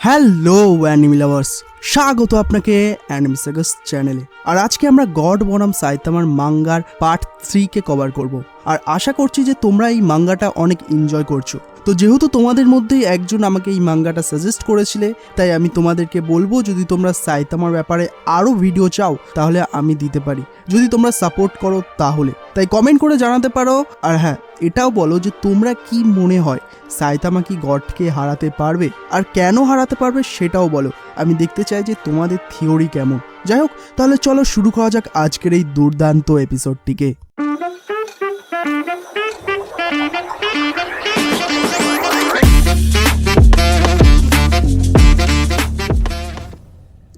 Hello, enemy lovers. স্বাগত আপনাকে enemy sagas চ্যানেলে। আর আজকে আমরা গড বনাম সাইতামার মাঙ্গার পার্ট থ্রিকে কভার করব। আর আশা করছি যে তোমরা এই মাঙ্গাটা অনেক এনজয় করছ। তো যেহেতু তোমাদের মধ্যেই একজন আমাকে এই মাঙ্গাটা সাজেস্ট করেছিলে, তাই আমি তোমাদেরকে বলব যদি তোমরা সাইতামার ব্যাপারে আরও ভিডিও চাও, তাহলে আমি দিতে পারি। যদি তোমরা সাপোর্ট করো তাহলে। তাই কমেন্ট করে জানাতে পারো। আর হ্যাঁ এটাও বলো যে তোমরা কি মনে হয় সাইতামা কি গডকে হারাতে পারবে? আর কেন হারাতে পারবে সেটাও বলো। আমি দেখতে চাই যে তোমাদের থিওরি কেমন। যাই হোক, তাহলে চলো শুরু করা যাক আজকের এই দুর্দান্ত এপিসোডটিকে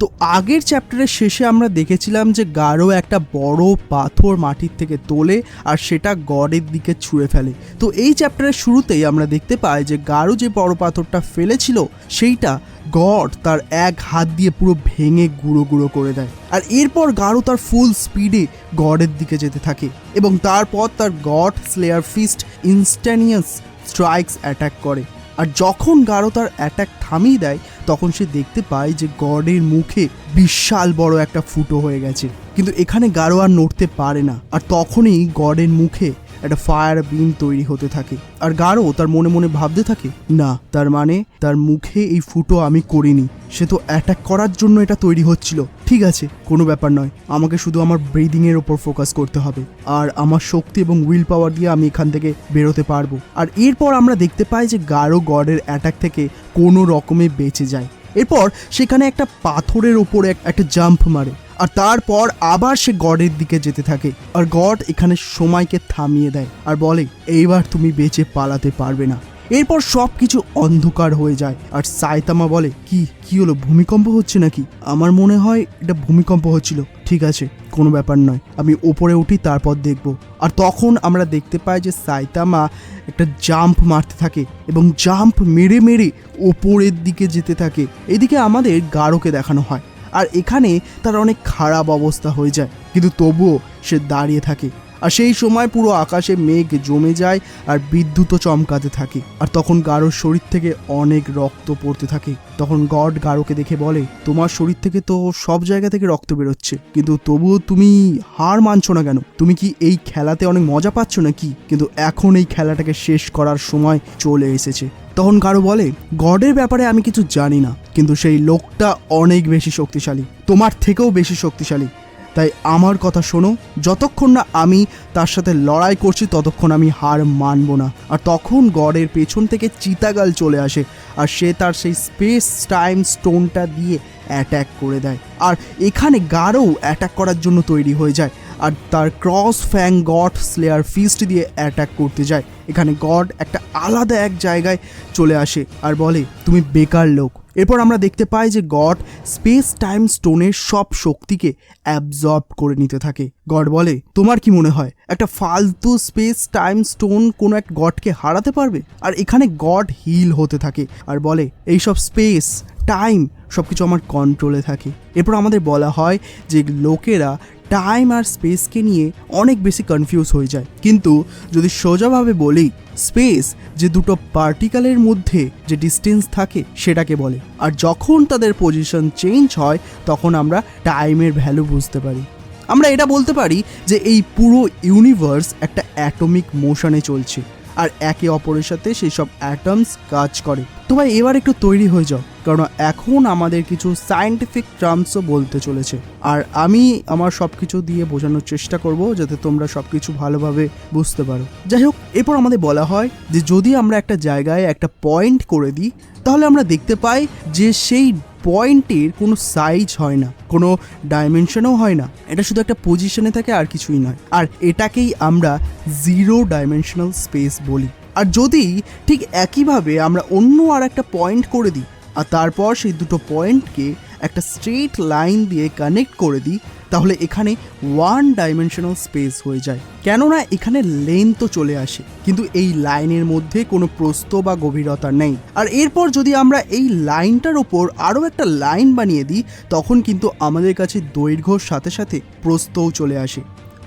তো আগের চ্যাপ্টারের শেষে আমরা দেখেছিলাম যে গাঢ় একটা বড় পাথর মাটির থেকে তোলে আর সেটা গডের দিকে ছুঁড়ে ফেলে। তো এই চ্যাপ্টারের শুরুতেই আমরা দেখতে পাই যে গাঢ় যে বড় পাথরটা ফেলেছিল, সেইটা গড তার এক হাত দিয়ে পুরো ভেঙে গুঁড়ো গুঁড়ো করে দেয়। আর এরপর গাঢ় তার ফুল স্পিডে গডের দিকে যেতে থাকে এবং তারপর তার God slayer fist instantaneous strikes attack করে। আর যখন গাঢ় তার অ্যাটাক থামিয়ে দেয় তখন সে দেখতে পায় যে গডের মুখে বিশাল বড় একটা ফুটো হয়ে গেছে। কিন্তু এখানে গারোয়ার নড়তে পারে না। আর তখনই গডের মুখে একটা ফায়ার বিম তৈরি হতে থাকে। আর গাঢ় তার মনে মনে ভাবতে থাকে, না, তার মানে তার মুখে এই ফুটো আমি করিনি। সে তো অ্যাটাক করার জন্য এটা তৈরি হচ্ছিল। ঠিক আছে, কোনো ব্যাপার নয়। আমাকে শুধু আমার ব্রিদিংয়ের ওপর ফোকাস করতে হবে। আর আমার শক্তি এবং উইল পাওয়ার দিয়ে আমি এখান থেকে বেরোতে পারব। আর এরপর আমরা দেখতে পাই যে গাঢ় গডের অ্যাটাক থেকে কোনো রকমে বেঁচে যায়। এরপর সেখানে একটা পাথরের ওপরে একটা জাম্প মারে। আর তারপর আবার সে গডের দিকে যেতে থাকে। আর গড এখানে সময়কে থামিয়ে দেয়। আর বলে, এইবার তুমি বেঁচে পালাতে পারবে না। এরপর সব কিছু অন্ধকার হয়ে যায়। আর সাইতামা বলে, কি কি হলো? ভূমিকম্প হচ্ছে নাকি? আমার মনে হয় এটা ভূমিকম্প হচ্ছিল। ঠিক আছে, কোনো ব্যাপার নয়। আমি ওপরে উঠি, তারপর দেখব। আর তখন আমরা দেখতে পাই যে সাইতামা একটা জাম্প মারতে থাকে এবং জাম্প মেরে মেরে ওপরের দিকে যেতে থাকে। এদিকে আমাদের গাঢ়কে দেখানো হয়। আর এখানে তার অনেক খারাপ অবস্থা হয়ে যায়। কিন্তু তবুও সে দাঁড়িয়ে থাকে। আর সেই সময় পুরো আকাশে মেঘ জমে যায় আর বিদ্যুৎও চমকাতে থাকে। আর তখন গারোর শরীর থেকে অনেক রক্ত পড়তে থাকে। তখন গড গারোকে দেখে বলে, তোমার শরীর থেকে তো সব জায়গা থেকে রক্ত বেরোচ্ছে। কিন্তু তবুও তুমি হার মানছো না কেন? তুমি কি এই খেলাতে অনেক মজা পাচ্ছ নাকি? কিন্তু এখন এই খেলাটাকে শেষ করার সময় চলে এসেছে। তখন কারও বলে, গডের ব্যাপারে আমি কিছু জানি না। কিন্তু সেই লোকটা অনেক বেশি শক্তিশালী। তোমার থেকেও বেশি শক্তিশালী। তাই আমার কথা শোনো, যতক্ষণ না আমি তার সাথে লড়াই করছি, ততক্ষণ আমি হার মানব না। আর তখন গডের পেছন থেকে চিতাগাল চলে আসে, আর সে তার সেই স্পেস টাইম স্টোনটা দিয়ে অ্যাট্যাক করে দেয়। আর এখানে গাঢ়ও অ্যাটাক করার জন্য তৈরি হয়ে যায়, আর তার cross fang God slayer fist দিয়ে অ্যাটাক করতে যায়। এখানে গড একটা আলাদা এক জায়গায় চলে আসে, আর বলে, তুমি বেকার লোক। এরপর আমরা দেখতে পাই যে গড স্পেস টাইম স্টোনের সব শক্তিকে অ্যাবজর্ব করে নিতে থাকে। গড বলে, তোমার কি মনে হয়, একটা ফালতু স্পেস টাইম স্টোন কোনো এক গডকে হারাতে পারবে? আর এখানে গড হিল হতে থাকে আর বলে, এইসব স্পেস, টাইম সব কিছু আমার কন্ট্রোলে থাকে। এরপর আমাদের বলা হয় যে লোকেরা টাইম আর স্পেসকে নিয়ে অনেক বেশি কনফিউজ হয়ে যায়। কিন্তু যদি সোজাভাবে বলি, স্পেস যে দুটো পার্টিকেলের মধ্যে যে ডিস্টেন্স থাকে সেটাকে বলে। আর যখন তাদের পজিশন চেঞ্জ হয়, তখন আমরা টাইমের ভ্যালু বুঝতে পারি। আমরা এটা বলতে পারি যে এই পুরো ইউনিভার্স একটা অ্যাটমিক মোশনে চলছে। আর একে অপরের সাথে সেই সব অ্যাটমস কাজ করে। তো ভাই, এবার একটু তৈরি হয়ে যাও, কারণ এখন আমাদের কিছু সায়েন্টিফিক টার্মসও বলতে চলেছে। আর আমি আমার সব কিছু দিয়ে বোঝানোর চেষ্টা করব যাতে তোমরা সব কিছু ভালোভাবে বুঝতে পারো। যাই হোক, এরপর আমাদের বলা হয় যে যদি আমরা একটা জায়গায় একটা পয়েন্ট করে দিই, তাহলে আমরা দেখতে পাই যে সেই পয়েন্টের কোনো সাইজ হয় না, কোনো ডাইমেনশনও হয় না। এটা শুধু একটা পজিশনে থাকে আর কিছুই নয়। আর এটাকেই আমরা জিরো ডাইমেনশনাল স্পেস বলি। আর যদি ঠিক একইভাবে আমরা অন্য আর একটা পয়েন্ট করে দিই, আর তারপর সেই দুটো পয়েন্টকে একটা স্ট্রেট লাইন দিয়ে কানেক্ট করে দিই তাহলে এখানে ওয়ান ডাইমেনশনাল স্পেস হয়ে যায়। কেননা এখানে লেন তো চলে আসে, কিন্তু এই লাইনের মধ্যে কোনো প্রস্থ বা গভীরতা নেই। আর এরপর যদি আমরা এই লাইনটার ওপর আরও একটা লাইন বানিয়ে দিই, তখন কিন্তু আমাদের কাছে দৈর্ঘ্যর সাথে সাথে প্রস্থও চলে আসে।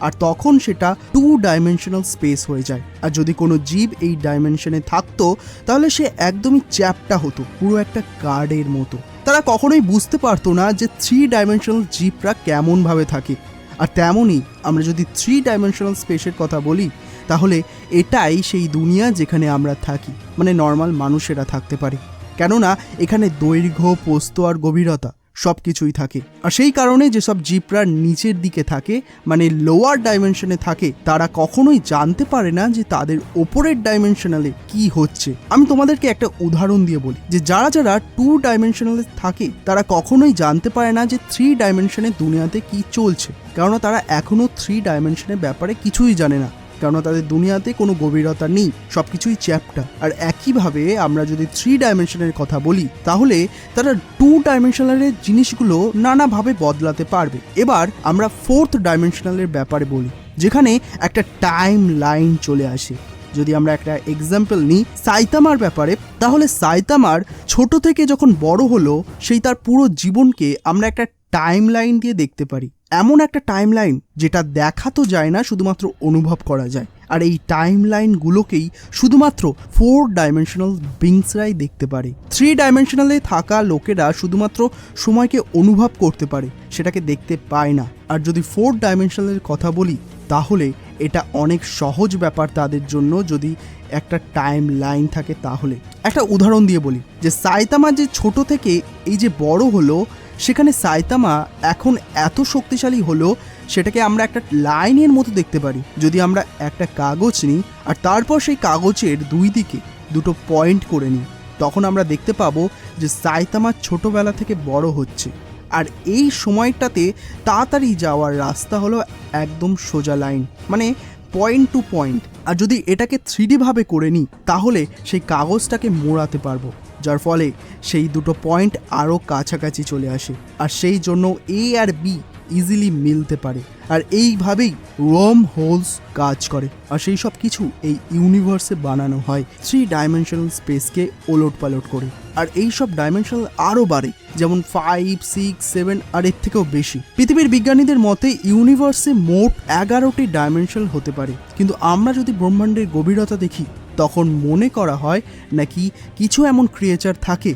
আর তখন সেটা টু ডাইমেনশনাল স্পেস হয়ে যায়। আর যদি কোনো জীব এই ডাইমেনশনে থাকতো, তাহলে সে একদমই চ্যাপটা হতো, পুরো একটা কার্ডের মতো। তারা কখনোই বুঝতে পারতো না যে থ্রি ডাইমেনশনাল জিপরা কেমনভাবে থাকে। আর তেমনই আমরা যদি থ্রি ডাইমেনশনাল স্পেসের কথা বলি, তাহলে এটাই সেই দুনিয়া যেখানে আমরা থাকি মানে নর্মাল মানুষেরা থাকতে পারি। কেননা, এখানে দৈর্ঘ্য, পোস্ত আর গভীরতা। সব কিছুই থাকে। আর সেই কারণে যেসব জিপরা নিচের দিকে থাকে মানে লোয়ার ডাইমেনশনে থাকে, তারা কখনোই জানতে পারে না যে তাদের ওপরের ডাইমেনশনালে কি হচ্ছে। আমি তোমাদেরকে একটা উদাহরণ দিয়ে বলি, যে যারা যারা টু ডাইমেনশনালে থাকে, তারা কখনোই জানতে পারে না যে থ্রি ডাইমেনশনে দুনিয়াতে কি চলছে। কেননা তারা এখনও থ্রি ডাইমেনশনের ব্যাপারে কিছুই জানে না। কেননা তাদের দুনিয়াতে কোনো গভীরতা নেই সব কিছুই চ্যাপ্টা আর একইভাবে আমরা যদি থ্রি ডাইমেনশনের কথা বলি, তাহলে তারা টু ডাইমেনশনালের জিনিসগুলো নানাভাবে বদলাতে পারবে। এবার আমরা ফোর্থ ডাইমেনশনালের ব্যাপারে বলি, যেখানে একটা টাইম লাইন চলে আসে। যদি আমরা একটা এক্সাম্পল নিই, সাইতামার ব্যাপারে, তাহলে সাইতামার ছোট থেকে যখন বড় হলো, সেই তার পুরো জীবনকে আমরা একটা টাইম লাইন দিয়ে দেখতে পারি। এমন একটা টাইম লাইন যেটা দেখা তো যায় না, শুধুমাত্র অনুভব করা যায়। আর এই টাইম লাইনগুলোকেই শুধুমাত্র ফোর ডাইমেনশনাল বিংসরাই দেখতে পারে। থ্রি ডাইমেনশনালে থাকা লোকেরা শুধুমাত্র সময়কে অনুভব করতে পারে, সেটাকে দেখতে পায় না। আর যদি ফোর ডাইমেনশনালের কথা বলি, তাহলে এটা অনেক সহজ ব্যাপার তাদের জন্য যদি একটা টাইম লাইন থাকে তাহলে। একটা উদাহরণ দিয়ে বলি, যে সাইতামা যে ছোট থেকে এই যে বড় হলো সেখানে সাইতামা এখন এত শক্তিশালী হলো, সেটাকে আমরা একটা লাইনের মতো দেখতে পারি। যদি আমরা একটা কাগজ নিই আর তারপর সেই কাগজের দুই দিকে দুটো পয়েন্ট করে নিই, তখন আমরা দেখতে পাবো যে সাইতামা ছোটোবেলা থেকে বড় হচ্ছে। আর এই সময়টাতে তাড়াতাড়ি যাওয়ার রাস্তা হলো একদম সোজা লাইন মানে পয়েন্ট টু পয়েন্ট। আর যদি এটাকে থ্রিডিভাবে করে নিই, তাহলে সেই কাগজটাকে মোড়াতে পারব। যার ফলে সেই দুটো পয়েন্ট আরও কাছাকাছি চলে আসে। আর সেই জন্য এ আর বি ইজিলি মিলতে পারে। আর এইভাবেই রোম হোলস কাজ করে। আর সেই সব কিছু এই ইউনিভার্সে বানানো হয় থ্রি ডাইমেনশনাল স্পেসকে ওলট পালট করে। আর এই সব ডাইমেনশনাল আরও বাড়ে, যেমন ফাইভ সিক্স সেভেন আর এর থেকেও বেশি। পৃথিবীর বিজ্ঞানীদের মতে ইউনিভার্সে মোট এগারোটি ডাইমেনশন হতে পারে। কিন্তু আমরা যদি ব্রহ্মাণ্ডের গভীরতা দেখি তখন মনে করা হয় নাকি কিছু এমন ক্রিয়েচার থাকে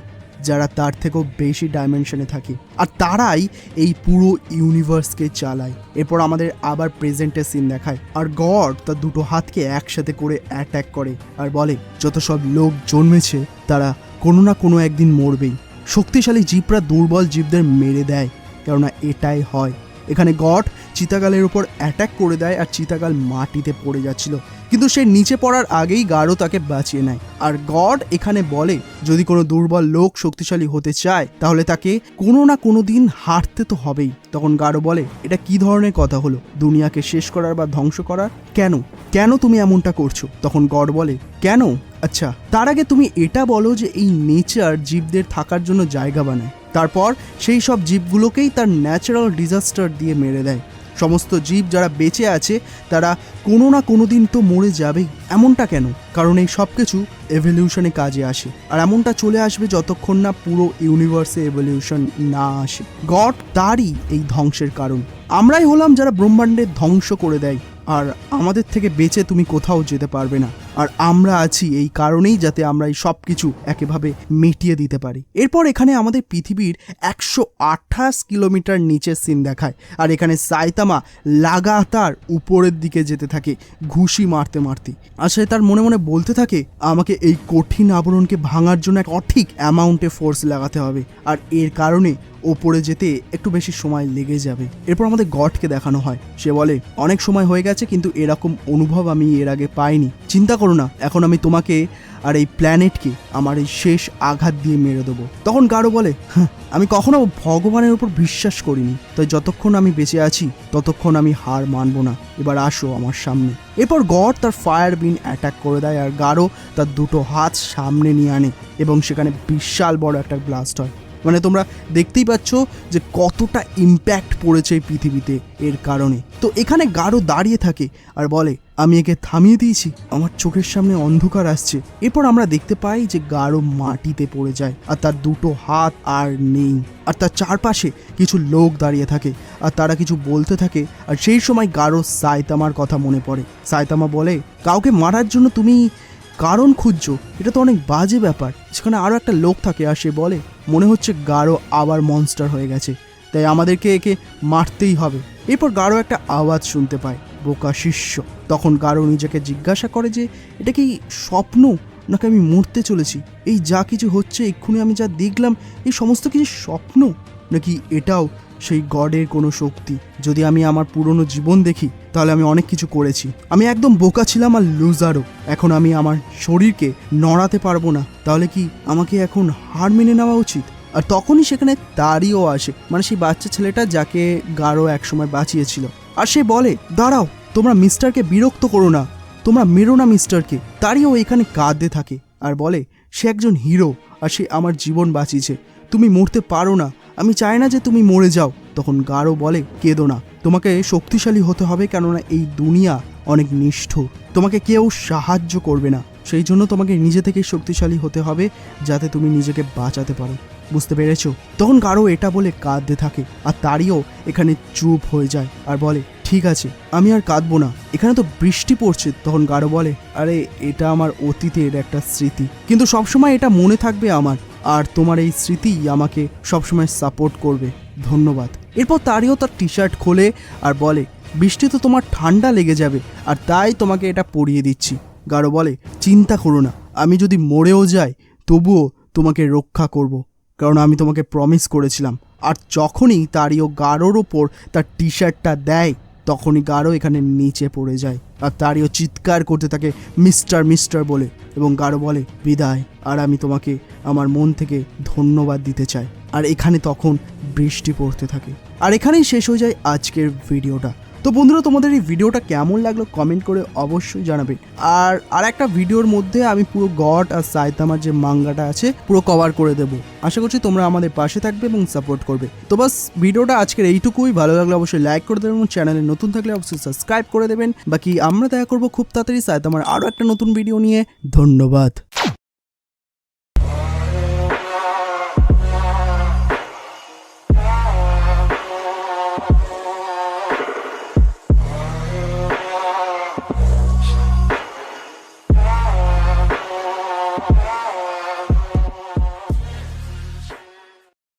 যারা তার থেকেও বেশি ডাইমেনশনে থাকে। আর তারাই এই পুরো ইউনিভার্সকে চালায়। এরপর আমাদের আবার প্রেজেন্টের সিন দেখায়। আর গড তার দুটো হাতকে একসাথে করে অ্যাট্যাক করে আর বলে, যত সব লোক জন্মেছে, তারা কোনো না কোনো একদিন মরবেই। শক্তিশালী জীবরা দুর্বল জীবদের মেরে দেয়, কেননা এটাই হয়। এখানে গড চিতাগালের উপর অ্যাটাক করে দেয় আর চিতাগাল মাটিতে পড়ে যাচ্ছিল। কিন্তু সে নিচে পড়ার আগেই গাঢ় তাকে বাঁচিয়ে নেয়। আর গড এখানে বলে, যদি কোনো দুর্বল লোক শক্তিশালী হতে চায়, তাহলে তাকে কোনো না কোনো দিন হারতে তো হবেই। তখন গাঢ় বলে, এটা কি ধরনের কথা হলো? দুনিয়াকে শেষ করার বা ধ্বংস করার? কেন? কেন তুমি এমনটা করছ? তখন গড বলে, কেন? আচ্ছা তার আগে তুমি এটা বলো যে এই নেচার জীবদের থাকার জন্য জায়গা বানায়। তারপর সেই সব জীবগুলোকেই তার ন্যাচারাল ডিজাস্টার দিয়ে মেরে দেয়। সমস্ত জীব যারা বেঁচে আছে, তারা কোনো না কোনো দিন তো মরে যাবেই। এমনটা কেন? কারণ এই সব কিছু এভলিউশনে কাজে আসে। আর এমনটা চলে আসবে যতক্ষণ না পুরো ইউনিভার্সে এভলিউশন না আসে। গড তারই এই ধ্বংসের কারণ। আমরাই হলাম যারা ব্রহ্মাণ্ডের ধ্বংস করে দেয়। আর আমাদের থেকে বেঁচে তুমি কোথাও যেতে পারবে না। আর আমরা আছি এই কারণেই যাতে আমরা এই সব কিছু একেভাবে মিটিয়ে দিতে পারি। এরপর এখানে আমাদের পৃথিবীর একশো আঠাশ কিলোমিটার নিচের সিন দেখায় আর এখানে সাইতামা লাগাতার উপরের দিকে যেতে থাকে, ঘুষি মারতে মারতে। সে তার মনে মনে বলতে থাকে, আমাকে এই কঠিন আবরণকে ভাঙার জন্য এক অঠিক অ্যামাউন্টে ফোর্স লাগাতে হবে আর এর কারণে ওপরে যেতে একটু বেশি সময় লেগে যাবে। এরপর আমাদের গডকে দেখানো হয়। সে বলে, অনেক সময় হয়ে গেছে, কিন্তু এরকম অনুভব আমি এর আগে পাইনি। চিন্তা করো না। এখন আমি তোমাকে আর এই প্ল্যানেটকে আমার এই শেষ আঘাত দিয়ে মেরে দেবো। তখন গাঢ় বলে "হ্যাঁ, আমি কখনো ভগবানের উপর বিশ্বাস করিনি। তাই যতক্ষণ আমি বেঁচে আছি ততক্ষণ আমি হার মানবো না। এবার আসো আমার সামনে। এরপর গড তার ফায়ার বিন অ্যাটাক করে দেয় আর গাঢ় তার দুটো হাত সামনে নিয়ে আনে এবং সেখানে বিশাল বড় একটা ব্লাস্ট হয়। মানে তোমরা দেখতেই পাচ্ছ যে কতটা ইম্প্যাক্ট পড়েছে পৃথিবীতে এর কারণে। তো এখানে গাঢ় দাঁড়িয়ে থাকে আর বলে আমি একে থামিয়ে দিয়েছি। আমার চোখের সামনে অন্ধকার আসছে। এরপর আমরা দেখতে পাই যে গাঢ় মাটিতে পড়ে যায় আর তার দুটো হাত আর নেই। আর তার চারপাশে কিছু লোক দাঁড়িয়ে থাকে আর তারা কিছু বলতে থাকে। আর সেই সময় গাঢ় সায়তামার কথা মনে পড়ে। সাইতামা বলে, কাউকে মারার জন্য তুমি কারণ খুঁজছো? এটা তো অনেক বাজে ব্যাপার। সেখানে আরও একটা লোক থাকে আর সে বলে, মনে হচ্ছে গাঢ় আবার মনস্টার হয়ে গেছে। তাই আমাদেরকে একে মারতেই হবে। এরপর গাঢ় একটা আওয়াজ শুনতে পায়। বোকা শিষ্য। তখন গাঢ় নিজেকে জিজ্ঞাসা করে যে, এটা কি স্বপ্ন? নাকি আমি মরতে চলেছি? এই যা কিছু হচ্ছে, এক্ষুনি আমি যা দেখলাম, এই সমস্ত কিছু স্বপ্ন? নাকি এটাও সেই গডের কোনো শক্তি? যদি আমি আমার পুরনো জীবন দেখি, তাহলে আমি অনেক কিছু করেছি। আমি একদম বোকা ছিলাম আর লুজারও এখন আমি আমার শরীরকে নড়াতে পারব না। তাহলে কি আমাকে এখন হার মেনে নেওয়া উচিত? আর তখনই সেখানে তারিও আসে। মানে সেই বাচ্চা ছেলেটা যাকে গাঢ় একসময় বাঁচিয়েছিল। আর সে বলে, দাঁড়াও, তোমরা মিস্টারকে বিরক্ত করো না। তোমরা মেরো না মিস্টারকে। তারই ও এখানে কাঁদতে থাকে আর বলে, সে একজন হিরো আর সে আমার জীবন বাঁচিয়েছে। তুমি মরতে পারো না। আমি চাই না যে তুমি মরে যাও। তখন গাঢ় বলে, কেঁদো না। তোমাকে শক্তিশালী হতে হবে কেননা এই দুনিয়া অনেক নিষ্ঠুর। তোমাকে কেউ সাহায্য করবে না। সেই জন্য তোমাকে নিজে থেকে শক্তিশালী হতে হবে, যাতে তুমি নিজেকে বাঁচাতে পারো। বুঝতে পেরেছ? তখন কারও এটা বলে কাঁদতে থাকে, আর তারিও এখানে চুপ হয়ে যায় আর বলে, ঠিক আছে, আমি আর কাঁদবো না। এখানে তো বৃষ্টি পড়ছে, তখন গাঢ় বলে, আরে, এটা আমার অতীতের একটা স্মৃতি। কিন্তু সবসময় এটা মনে থাকবে আমার, আর তোমার এই স্মৃতিই আমাকে সবসময় সাপোর্ট করবে। ধন্যবাদ। এরপর তারিও তার টি শার্ট খোলে আর বলে বৃষ্টি তো তোমার ঠান্ডা লেগে যাবে, আর তাই তোমাকে এটা পরিয়ে দিচ্ছি। গাঢ় বলে, চিন্তা করো না, আমি যদি মরেও যাই, তবুও তোমাকে রক্ষা করব। কারণ আমি তোমাকে প্রমিস করেছিলাম। আর যখনই তারিও গাঢ়র ওপর তার টি শার্টটা দেয়, তখনই গাঢ় এখানে নিচে পড়ে যায়। আর তারিও চিৎকার করতে থাকে মিস্টার মিস্টার বলে এবং গাঢ় বলে, বিদায়, আর আমি তোমাকে আমার মন থেকে ধন্যবাদ দিতে চাই। আর এখানে তখন বৃষ্টি পড়তে থাকে। আর এখানেই শেষ হয়ে যায় আজকের ভিডিওটা। তো বন্ধুরা, তোমাদের এই ভিডিওটা কেমন লাগল কমেন্ট করে অবশ্যই জানাবে। আর আর একটা ভিডিওর মধ্যে আমি পুরো গড আর সাইতামার যে মাঙ্গাটা আছে, পুরো কভার করে দেবো। আশা করছি তোমরা আমাদের পাশে থাকবে এবং সাপোর্ট করবে। তো বাস, ভিডিওটা আজকের এইটুকুই। ভালো লাগলে অবশ্যই লাইক করে দেবেন এবং চ্যানেলে নতুন থাকলে অবশ্যই সাবস্ক্রাইব করে দেবেন। বাকি আমরা দেখা করব খুব তাড়াতাড়ি সাইতামার আরও একটা নতুন ভিডিও নিয়ে। ধন্যবাদ।